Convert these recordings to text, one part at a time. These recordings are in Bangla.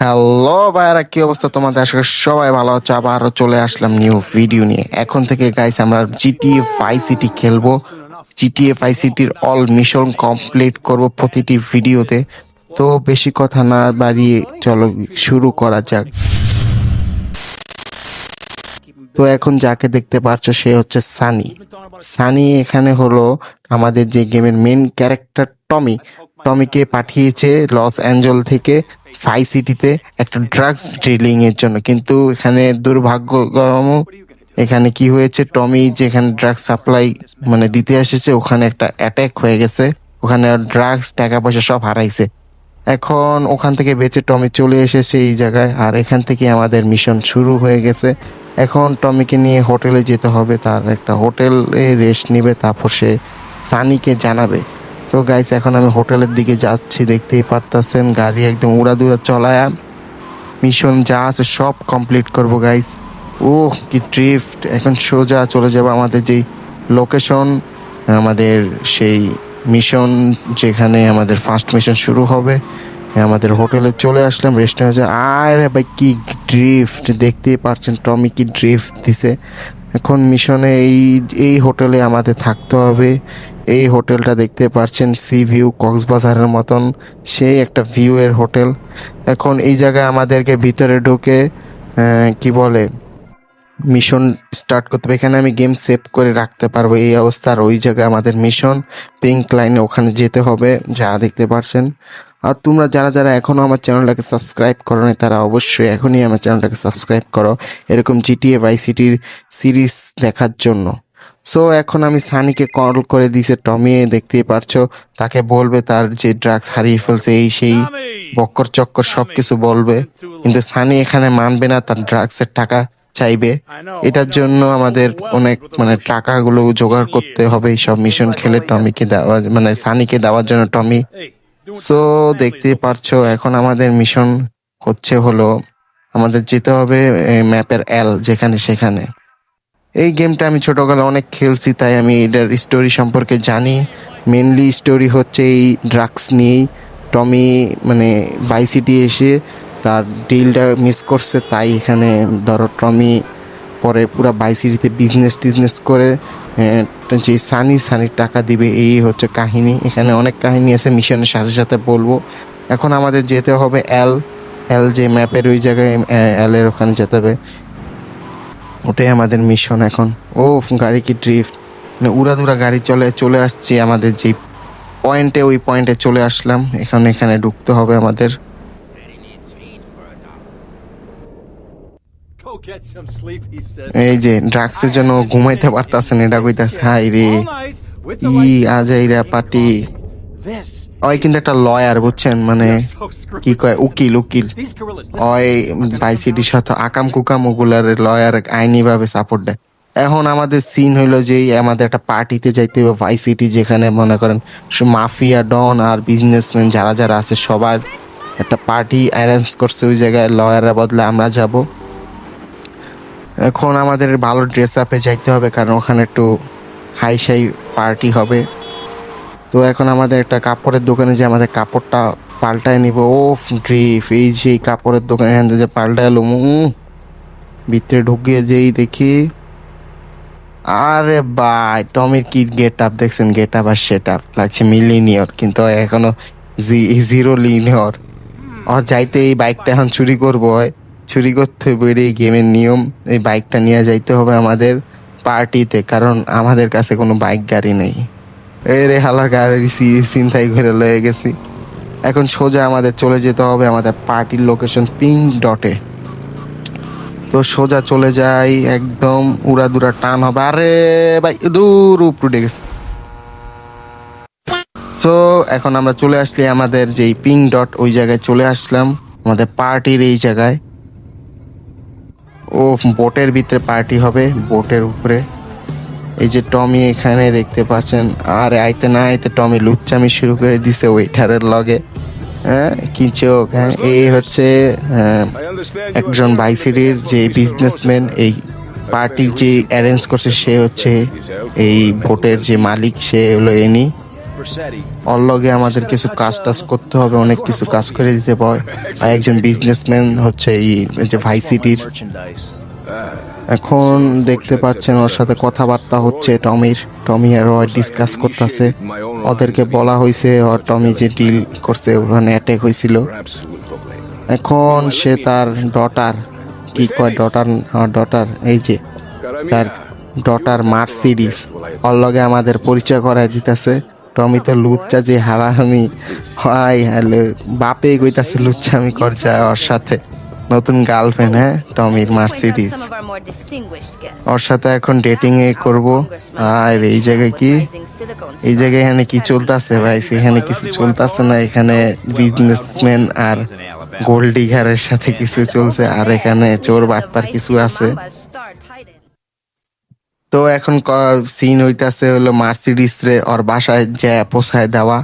হ্যালো ভাইয়ারা, কি অবস্থা তোমাদের? করি সবাই ভালো হচ্ছে আবারও চলে আসলাম নিউ ভিডিও নিয়ে। এখন থেকে গাইস আমরা জিটিএ ফাই সিটি খেলব। জিটিএ ফাই সিটির অল মিশন কমপ্লিট করব প্রতিটি ভিডিওতে তো বেশি কথা না বাড়িয়ে চলো, শুরু করা যাক। তো এখন যাকে দেখতে পাচ্ছ সে হচ্ছে সানি সানি এখানে হলো আমাদের যে গেমের মেন ক্যারেক্টার টমি টমিকে পাঠিয়েছে লস অ্যাঞ্জেল থেকে। ফাই সিটিতে একটা ড্রাগস ডিলিং এর জন্য। কিন্তু এখানে দুর্ভাগ্যক্রম এখানে কি হয়েছে? টমি যেখানে ড্রাগস সাপ্লাই মানে দিতে এসেছে, ওখানে একটা অ্যাটাক হয়ে গেছে। ওখানে ড্রাগস টাকা পয়সা সব হারাইছে। এখন ওখান থেকে বেঁচে টমি চলে এসেছে এই জায়গায়, আর এখান থেকে আমাদের মিশন শুরু হয়ে গেছে। এখন টমিকে নিয়ে হোটেলে যেতে হবে, তার একটা হোটেলে রেস্ট নিবে, তারপর সে সানিকে জানাবে। তো গাইস এখন আমি হোটেলের দিকে যাচ্ছি, দেখতেই পারতাছেন, গাড়ি একদম উড়াদুরা চলায় মিশন যা আছে সব কমপ্লিট করব গাইস ও কি ড্রিফট এখন সোজা চলে যাব আমাদের যেই লোকেশন আমাদের সেই মিশন যেখানে আমাদের ফার্স্ট মিশন শুরু হবে। আমাদের হোটেলে চলে আসলাম রেস্ট হয়েছে আরে ভাই, কি ড্রিফট দেখতেই পারছেন টমি কি ড্রিফট দিছে। এখন মিশনে এই এই হোটেলে আমাদের থাকতে হবে। এই হোটেলটা দেখতে পাচ্ছেন সি ভিউ কক্সবাজারের মতন। সেই একটা ভিউ এর হোটেল এখন এই জায়গায় আমাদেরকে ভিতরে ঢুকে কি বলে মিশন স্টার্ট করতে হবে। এখানে আমি গেম সেভ করে রাখতে পারব। এই অবস্থা আর ওই জায়গায় আমাদের মিশন পিঙ্ক লাইনে ওখানে যেতে হবে, যা দেখতে পারছেন। আর তোমরা যারা যারা এখনও আমার চ্যানেলটাকে সাবস্ক্রাইব করো নি তারা অবশ্যই এখনই আমার চ্যানেলটাকে সাবস্ক্রাইব করো এরকম জিটিএ বাই সিটির সিরিজ দেখার জন্য। সো এখন আমি সানিকে কল করে দিয়েছে টমি দেখতেই পারছ তাকে বলবে তার যে ড্রাগস হারিয়ে ফেলছে এই সেই বক্কর চক্কর সব কিছু বলবে। কিন্তু সানি এখানে মানবে না তার ড্রাগসের টাকা চাইবে। এটার জন্য আমাদের অনেক মানে টাকাগুলো জোগাড় করতে হবে এই সব মিশন খেলে টমিকে দেওয়া মানে সানিকে দেওয়ার জন্য টমি সো দেখতেই পারছ, এখন আমাদের মিশন হচ্ছে হলো, আমাদের যেতে হবে ম্যাপের এল যেখানে সেখানে। এই গেমটা আমি ছোটবেলা অনেক খেলছি, তাই আমি এটার স্টোরি সম্পর্কে জানি। মেনলি স্টোরি হচ্ছে এই ড্রাগস নিয়েই। টমি মানে বাইসিটি এসে তার ডিলটা মিস করছে, তাই এখানে ধরো টমি পরে পুরো বাইসিটিতে বিজনেস টিজনেস করে যে সানি, সানির টাকা দিবে, এই হচ্ছে কাহিনী। এখানে অনেক কাহিনী আছে, মিশনের সাথে সাথে বলব। এখন আমাদের যেতে হবে এল এল যে ম্যাপের ওই জায়গায় এর ওখানে যেতে হবে। ওটাই আমাদের মিশন এখন। ও গাড়ি কি ড্রিফট মানে উড়াদুরা গাড়ি চলে চলে আসছে আমাদের যে পয়েন্টে ওই পয়েন্টে চলে আসলাম। এখন এখানে ঢুকতে হবে আমাদের। এই যে ড্রাগসের জন্য ঘুমাইতে পারতাছেন এটা কইতাছে হাই রে ই আজাইরা পার্টি ওই কিন্তু একটা লয়ার বুঝছেন? মানে. কি কয়? উকিল উকিল. ওই বাইসিটির সাথে আকাম কুকাম ওগুলার লয়ার আইনি ভাবে সাপোর্ট দেয়। এখন আমাদের সিন হইল যে আমাদের একটা পার্টিতে যাইতে হবে ভাই সিটি যেখানে মনে করেন মাফিয়া ডন আর বিজনেসম্যান যারা যারা আছে সবার একটা পার্টি অ্যারেঞ্জ করছে ওই জায়গায় লয়ারের বদলে আমরা যাব। এখন আমাদের ভালো ড্রেস আপে যাইতে হবে, কারণ ওখানে একটু হাই সাই পার্টি হবে। তো এখন আমাদের একটা কাপড়ের দোকানে যে আমাদের কাপড়টা পাল্টায় নিব। ও ড্রিফ এই যে কাপড়ের দোকানে এখান থেকে পাল্টায় এলো ভিতরে ঢুকিয়ে যেই দেখি। আরে বাই টমির কি গেট আপ দেখছেন? গেট আপ আর সেট আপ লাগছে মিলিনিয়র কিন্তু ও এখনও জিরো লিনিয়র আর যাইতে এই বাইকটা এখন চুরি করব হয় চুরি করতে এই গেমের নিয়ম, এই বাইকটা নিয়ে যাইতে হবে আমাদের পার্টিতে, কারণ আমাদের কাছে কোনো বাইক গাড়ি নেই। এই রে হালার গাড়ি চিন্তাই ঘুরে লয়ে গেছি। এখন সোজা আমাদের চলে যেতে হবে আমাদের পার্টির লোকেশন পিঙ্ক ডটে। তো সোজা চলে যাই, একদম উড়াদুরা টান হবে। আরে ভাই, দূর উপর উঠে গেছে। সো এখন আমরা চলে আসলি আমাদের যেই পিঙ্ক ডট, ওই জায়গায় চলে আসলাম, আমাদের পার্টির এই জায়গায়। ও বোটের ভিতরে পার্টি হবে বোটের উপরে। এই যে টমি এখানে দেখতে পাচ্ছেন। আর আইতে না আইতে টমি লুচ্চামি শুরু করে দিছে ওয়েটারের লগে। হ্যাঁ কি হ্যাঁ এই হচ্ছে হ্যাঁ, একজন বাইসিটির যে বিজনেসম্যান এই পার্টির যে অ্যারেঞ্জ করছে সে হচ্ছে এই ভোটের যে মালিক সে হলো এনি। ওর লগে আমাদের কিছু কাজ টাজ করতে হবে, অনেক কিছু কাজ করে দিতে হয় আর একজন বিজনেসম্যান হচ্ছে এই যে ভাই সিটির এখন দেখতে পাচ্ছেন ওর সাথে কথাবার্তা হচ্ছে টমির। টমি আর ওর ডিসকাস করতেছে। ওদেরকে বলা হয়েছে, ওর টমি যে ডিল করছে, ওখানে অ্যাটাক হয়েছিল। এখন সে তার ডটার কি কয় ডটার ডটার এই যে তার ডটার মার্সিডিস ওর লগে আমাদের পরিচয় করায় দিতেছে। টমি তো লুচ্চা যে হারাহামি হয় হ্যালো। বাপে কইতাছে লুচ্চামি কর যায় ওর সাথে। নতুন গার্লফ্রেন্ড হ্যাঁ? টমির মার্সিডিস. ওর সাথে এখন ডেটিং এ করব আর এই জায়গায় কি? এই জায়গায় এখানে কি চলতেছে ভাই? এখানে কিছু চলতেছে না। এখানে বিজনেসম্যান আর গোল্ড ডিগারের সাথে কিছু চলছে। আর এখানে চোর বাটপার কিছু আছে। তো এখন সিন হইতাছে হলো মার্সিডিস রে ওর বাসায় যে পোষায় দেওয়া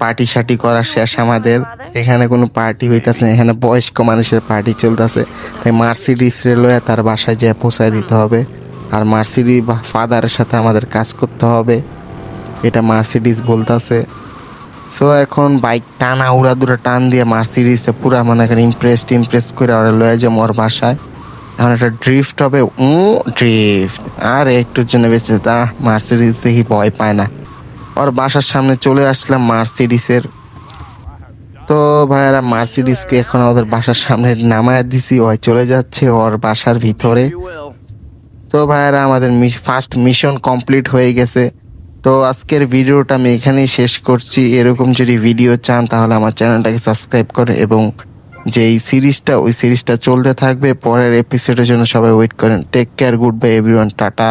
পার্টি সার্টি করা শেষ আমাদের। এখানে কোনো পার্টি হইতাছে এখানে বয়স্ক মানুষের পার্টি চলতেছে। তাই মার্সিডিস রে লয়ে তার বাসায় যে পোষায় দিতে হবে। আর মার্সিডি বা ফাদারের সাথে আমাদের কাজ করতে হবে। এটা মার্সিডিস বলতাছে। সো এখন বাইক টানা উড়া দুরা টান দিয়ে মার্সিডিস পুরা মানে ইমপ্রেস টিমপ্রেস করে ওরা লয়ে যাব ওর বাসায়। এখন একটা ড্রিফট হবে। উ ড্রিফট আর, একটুর জন্য বেঁচে তা মার্সিডিস দেখি ভয় পায় না। ওর বাসার সামনে চলে আসলাম মার্সিডিসের তো ভাইয়ারা মার্সিডিসকে এখন ওদের বাসার সামনে নামায় দিছি। ওই চলে যাচ্ছে ওর বাসার ভিতরে। তো ভাইয়ারা, আমাদের ফার্স্ট মিশন কমপ্লিট হয়ে গেছে। তো আজকের ভিডিওটা আমি এখানেই শেষ করছি। এরকম যদি ভিডিও চান, তাহলে আমার চ্যানেলটাকে সাবস্ক্রাইব করে এবং যে এই সিরিজটা, ওই সিরিজটা চলতে থাকবে। পরের এপিসোডের জন্য সবাই ওয়েট করেন। Take care good bye everyone tata.